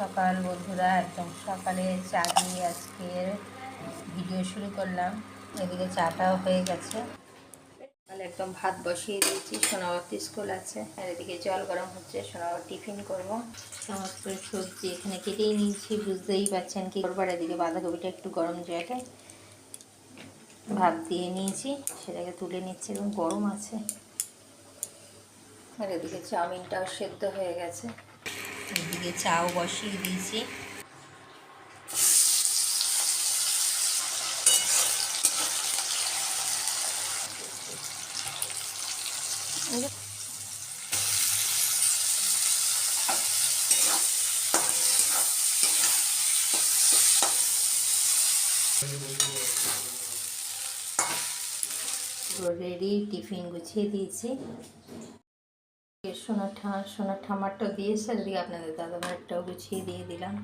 সকাল বন্ধুরা, একদম সকালে চা দিয়ে আজকের ভিডিও শুরু করলাম। এদিকে চাটাও হয়ে গেছে। তাহলে একদম ভাত বসিয়ে দিয়েছি, সোনাবতী স্কুল আছে। আর এদিকে জল গরম হচ্ছে সোনাবর টিফিন করব। সমস্ত সবজি এখানে কেটেই নিয়েছি, বুঝতেই পারছেন কি করবার। এদিকে বাঁধাকপিটা একটু গরম জলে ভাত দিয়ে নিয়েছি, সেটাকে তুলে নিচ্ছি, এবং গরম আছে। আর এদিকে চাউমিনটাও সেদ্ধ হয়ে গেছে। এদিকে চাও বসিয়ে দিয়েছি। রেডি টিফিন গুছিয়ে দিয়েছি। সোনার ঠামা সোনার ঠামারটাও দিয়েছে এদিকে আপনাদের দাদা ভাইটাও গুছিয়ে দিয়ে দিলাম।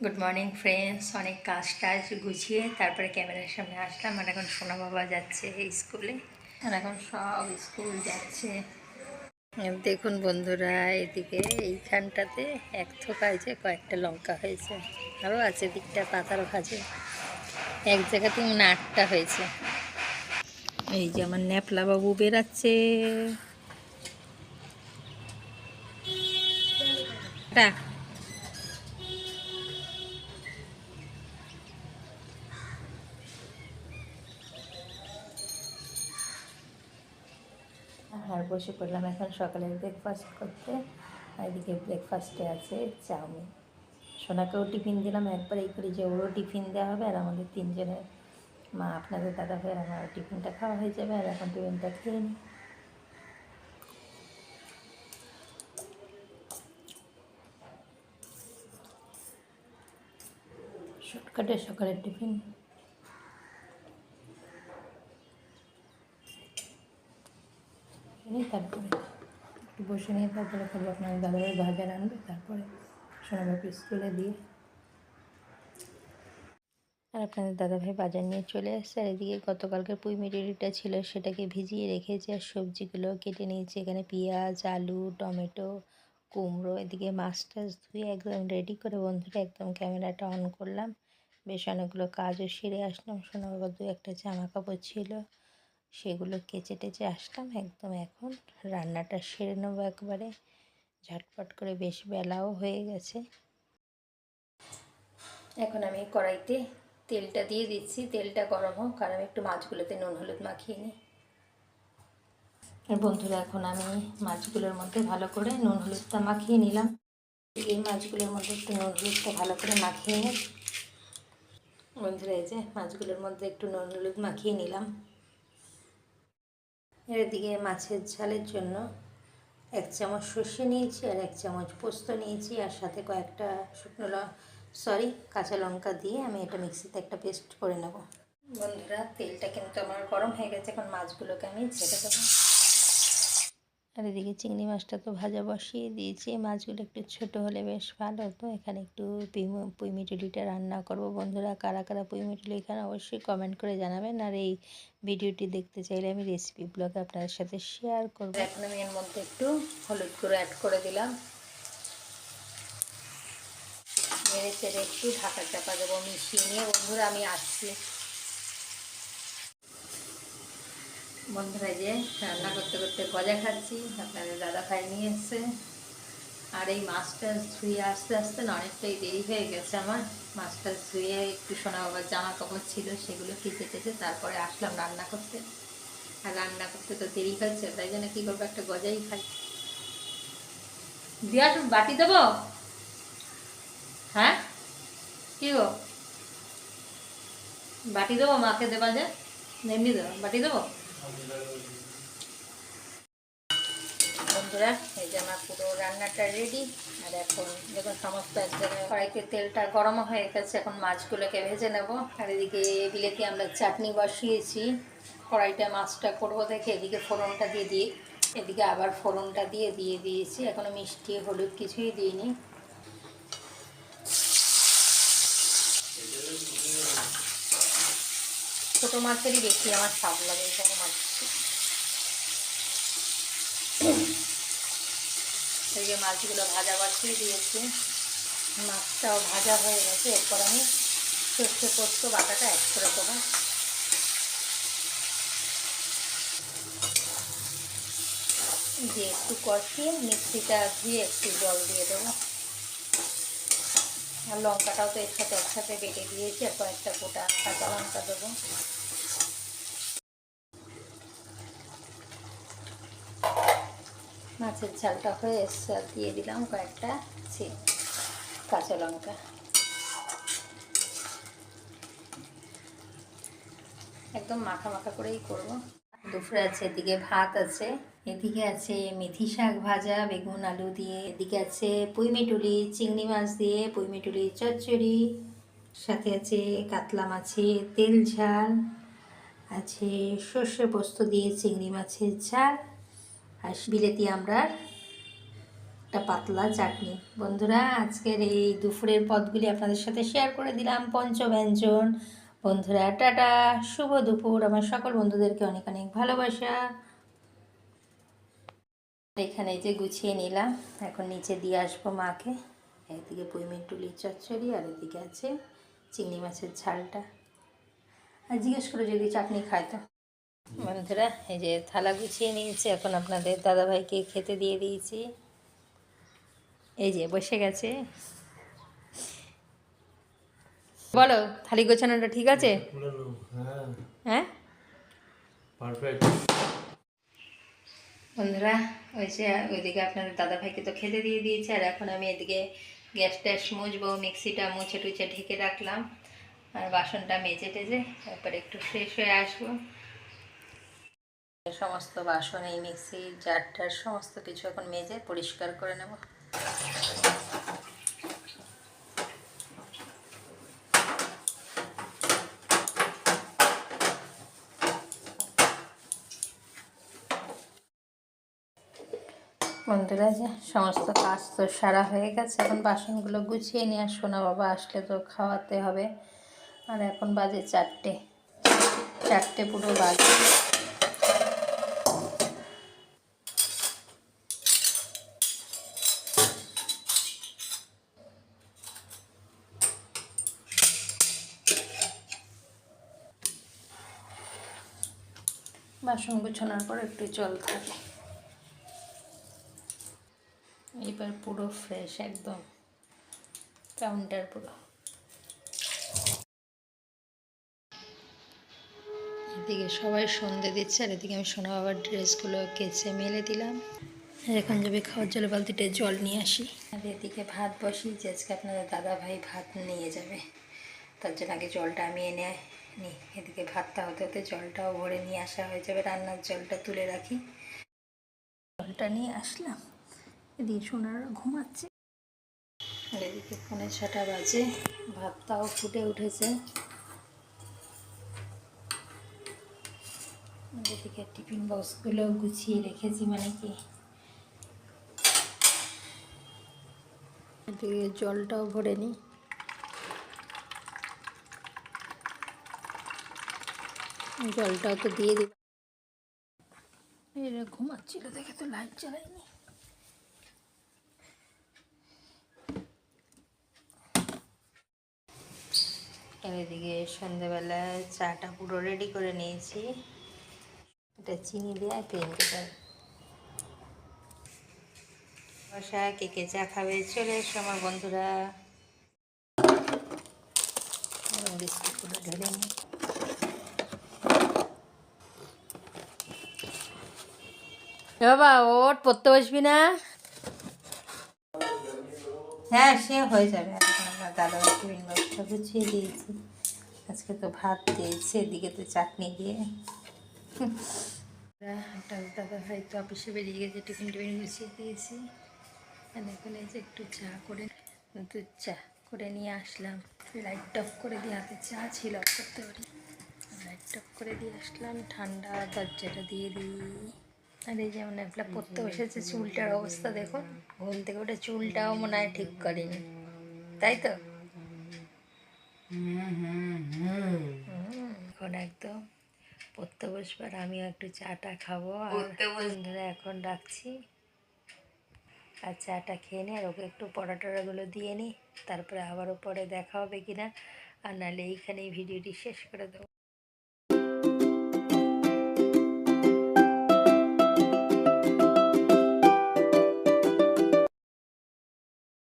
গুড মর্নিং ফ্রেন্ডস অনেক কাজ টাজ গুছিয়ে তারপরে ক্যামেরার সামনে আসলাম, আর এখন সোনা বাবা যাচ্ছে স্কুলে আর এখন সব স্কুল যাচ্ছে। দেখুন বন্ধুরা, এদিকে এইখানটাতে এক থোকা হয়েছে কয়েকটা লঙ্কা হয়েছে। আরও আছে, দিকটা পাতার ভাজে। এক জায়গাতে মনে আটটা হয়েছে। এই যে আমার ন্যাপলা বাবু বেরাচ্ছে আর বসে পড়লাম এখন সকালে ব্রেকফাস্ট করতে। এদিকে ব্রেকফাস্টে আছে চাউমিন। সোনাকেও টিফিন দিলাম, একবার এই করে যে ওরও টিফিন দেওয়া হবে আর আমাদের তিনজনের মা, আপনাদের দাদা ভাইয়ের আমার টিফিনটা খাওয়া হয়ে যাবে আর এখন টিফিনটা খেয়ে নিই। শর্টকাটে সকালের টিফিন। তারপরে একটু বসে নিয়ে তারপরে করব আপনার দাদাভাই বাজার আনবে তারপরে সোনাবাবু স্কুলে দিয়ে আর আপনাদের দাদাভাই বাজার নিয়ে চলে আসছে। আর এদিকে গতকালকের পুঁই মিডিটা ছিল, সেটাকে ভিজিয়ে রেখেছি। আর সবজিগুলো কেটে নিয়েছি। এখানে পেঁয়াজ, আলু, টমেটো, কুমড়ো, এদিকে মাছ টাছ ধুয়ে একদম রেডি করে বন্ধুরা একদম ক্যামেরাটা অন করলাম। বেশ অনেকগুলো কাজও সেরে আসলাম। সোনাবাবা দু একটা জামা কাপড় ছিল, সেগুলো কেচে টেচে আসলাম। একদম এখন রান্নাটা সেরে নেব একবারে। ঝটপট করে বেশ বেলাও হয়ে গেছে। এখন আমি কড়াইতে তেলটা দিয়ে দিচ্ছি। তেলটা গরম হোক আর আমি একটু মাছগুলোতে নুন হলুদ মাখিয়ে নিই। বন্ধুরা, এখন আমি মাছগুলোর মধ্যে ভালো করে নুন হলুদটা মাখিয়ে নিলাম। এই মাছগুলোর মধ্যে একটু নুন হলুদটা ভালো করে মাখিয়ে নিই। বন্ধুরা, এই যে মাছগুলোর মধ্যে একটু নুন হলুদ মাখিয়ে নিলাম। এর দিকে মাছের ঝালের জন্য এক চামচ সর্ষে নিয়েছি আর এক চামচ পোস্ত নিয়েছি আর সাথে কয়েকটা শুকনো সরি কাঁচা লঙ্কা দিয়ে আমি এটা মিক্সিতে একটা পেস্ট করে নেব। বন্ধুরা, তেলটা কিন্তু আমার গরম হয়ে গেছে, এখন মাছগুলোকে আমি ছেড়ে দেবো। আর এদিকে চিংড়ি মাছটা তো ভাজা বসিয়ে দিয়েছি। মাছগুলো একটু ছোট হলে বেশ ভালো হতো। এখানে একটু পুঁই মিটুলিটা রান্না করব বন্ধুরা। কারা কারা পুঁই মিটুলি এখানে অবশ্যই কমেন্ট করে জানাবেন। আর এই ভিডিওটি দেখতে চাইলে আমি রেসিপি ব্লগে আপনাদের সাথে শেয়ার করব। এখন আমি এর মধ্যে একটু হলুদ গুঁড়ো অ্যাড করে দিলাম। মেরে চেড়ে একটু ঢাকা চাপা দেবো মিশিয়ে নিয়ে। বন্ধুরা, আমি আসছি। বন্ধুরা যে রান্না করতে করতে গজা খাচ্ছি। আপনাদের দাদা ভাই নিয়ে এসছে। আর এই মাছটা ধুয়ে আসতে আসতে না অনেকটাই দেরি হয়ে গেছে আমার। মাছটা ধুয়ে একটু সোনা বাবার জামা কাপড় ছিল, সেগুলো কেচে টেচে তারপরে আসলাম রান্না করতে। আর রান্না করতে তো দেরি হয়েছে, তাই জন্য কী করব, একটা গজাই খাই। দিয়া বাটি দেবো? হ্যাঁ? কি গো? বাটি দেবো, মাকে দেবা যে? এমনি দেবো, বাটি দেবো? বন্ধুরা, এই যে আমার পুরো রান্নাটা রেডি আর এখন দেখুন, সমস্ত এক জায়গায় তেলটা গরম হয়ে গেছে, এখন মাছগুলোকে ভেজে নেব। আর এদিকে বিলেতি আমরা চাটনি বসিয়েছি। কড়াইটা মাছটা করব দেখে এদিকে ফোড়নটা দিয়ে দিই। এদিকে আবার ফোড়নটা দিয়ে দিয়ে দিয়েছি। এখনও মিষ্টি, হলুদ কিছুই দিইনি। ছোটো মাছেরই বেশি আমার স্বাদ লাগে বড়ো মাছ। এই যে মাছগুলো ভাজা বসিয়ে দিয়েছি, মাছটাও ভাজা হয়ে গেছে, এরপর আমি সর্ষে পোস্ত, বাটাটা অ্যাড করে দেবো। দিয়ে একটু কষিয়ে মিক্সিটা দিয়ে একটু জল দিয়ে দেবো। আর লঙ্কাটাও তো এর সাথে একসাথে বেটে দিয়েছি আর কয়েকটা গোটা কাঁচা লঙ্কা দেবো। মাছের ঝালটা হয়ে এসছে আর দিয়ে দিলাম কয়েকটা ছি, কাঁচা লঙ্কা। একদম মাখা মাখা করেই করব। দুপুরে আছে, এদিকে ভাত আছে। এদিকে আছে মেথি শাক ভাজা, বেগুন আলু দিয়ে। এদিকে আছে পুঁইমিটুলি চিংড়ি মাছ দিয়ে পুঁইমিটুলি চচ্চড়ি। সাথে আছে কাতলা মাছের তেল ঝাল। আছে সর্ষে পোস্ত দিয়ে চিংড়ি মাছের ঝাল আর বিলেতি আমড়ার একটা পাতলা চাটনি। বন্ধুরা, আজকের এই দুপুরের পদগুলি আপনাদের সাথে শেয়ার করে দিলাম পঞ্চব্যঞ্জন। বন্ধুরা, টাটা, শুভ দুপুর। আমার সকল বন্ধুদেরকে অনেক অনেক ভালোবাসা। এখানে যে গুছিয়ে নিলাম। এখন নিচে দিয়ে আসব মাকে। একদিকে পুঁইমিটুলির চচ্চড়ি আর এদিকে আছে চিংড়ি মাছের ঝালটা। আর জিজ্ঞেস করে যদি চাটনি খায় তো। বন্ধুরা এই যে থালা গুছিয়ে নিয়েছি। এখন আপনাদের দাদাভাইকে খেতে দিয়ে দিয়েছি। এই যে বসে গেছে। বলো থালি গোছানোটা ঠিক আছে? হ্যাঁ হ্যাঁ। পারফেক্ট বন্ধুরা, ওই যে ওইদিকে আপনার দাদা ভাইকে তো খেতে দিয়ে দিয়েছে, আর এখন আমি এদিকে গ্যাস ট্যাস মুছবো, মিক্সিটা মুছে টুছে ঢেকে রাখলাম, আর বাসনটা মেজে টেজে তারপরে একটু ফ্রেশ হয়ে আসব। সমস্ত বাসন, এই মিক্সি, জারটার সমস্ত কিছু এখন মেজে পরিষ্কার করে নেব। বন্ধুরা, যে সমস্ত কাজ তো সারা হয়ে গেছে, এখন বাসনগুলো গুছিয়ে নিয়ে আর সোনা বাবা, আসলে তো খাওয়াতে হবে। আর এখন বাজে চারটে চারটে পুরো বাজে। বাসন গুছানোর পর একটু জল থাকে। এবার পুরো ফ্রেশ একদম। কাউন্টার পুরো। এদিকে সবাই সন্ধে দিচ্ছে, আর এদিকে আমি সোনা বাবার ড্রেসগুলো কেচে মেলে দিলাম। এখন যাবে খাওয়ার জলে বালতিতে জল নিয়ে আসি। আর এদিকে ভাত বসিয়েছি, আজকে আপনাদের দাদা ভাই ভাত নিয়ে যাবে। তার জন্য আগে জলটা আমি এনে নিই। এদিকে ভাতটা হতে হতে জলটাও ভরে নিয়ে আসা হয়ে যাবে, রান্নার জলটা তুলে রাখি। জলটা নিয়ে আসলাম। এদিকে সোনারা ঘুমাচ্ছে। আর এদিকে পৌনে ছটা বাজে, ভাতটাও ফুটে উঠেছে। এদিকে টিফিন বক্সগুলো গুছিয়ে রেখেছি মানে কি? এদিকে জলটাও ভরে নিই জলটাও তো দিয়ে দিলাম। এরা ঘুমাচ্ছিল দেখে তো লাইট জ্বালাইনি এদিকে সন্ধ্যেবেলা চাটা পুরো রেডি করে নিয়েছি। এটা চিনি দেওয়া ক্রিম কেটার বসা কে কে চা খাবে? চলে এসো আমার বন্ধুরা। ঢেলে নিই। বাবা, ওট পড়তে বসবি না? হ্যাঁ সে হয়ে যাবে। এখন আমার দাদা বক্সটা গুছিয়ে দিয়েছি। আজকে তো ভাত দিয়েছে, এদিকে তো চাটনি দিয়ে। দাদা ভাই তো অফিসে বেরিয়ে গেছে, টিফিন টিফিন গুছিয়ে দিয়েছি। এখন এই যে একটু চা করে দুধ চা করে নিয়ে আসলাম। লাইট অফ করে দিয়ে হাতে চা ছিল অফ করতে পারি। লাইট অফ করে দিয়ে আসলাম, ঠান্ডা দরজাটা দিয়ে দিই। আর এই যেমন একটা পড়তে বসেছে চুলটার অবস্থা দেখুন ঘুম থেকে ওটা চুলটাও মনে হয় ঠিক করেনি। তাই তো? হুম, এখন একদম পড়তে বসবার আমিও একটু চাটা খাব আর বন্ধুরা এখন রাখছি। আর চাটা খেয়ে নিই আর ওকে একটু পড়া টড়াগুলো দিয়ে নিই তারপরে আবারও পরে দেখা হবে কিনা। আর নাহলে এইখানেই ভিডিওটি শেষ করে দেবো।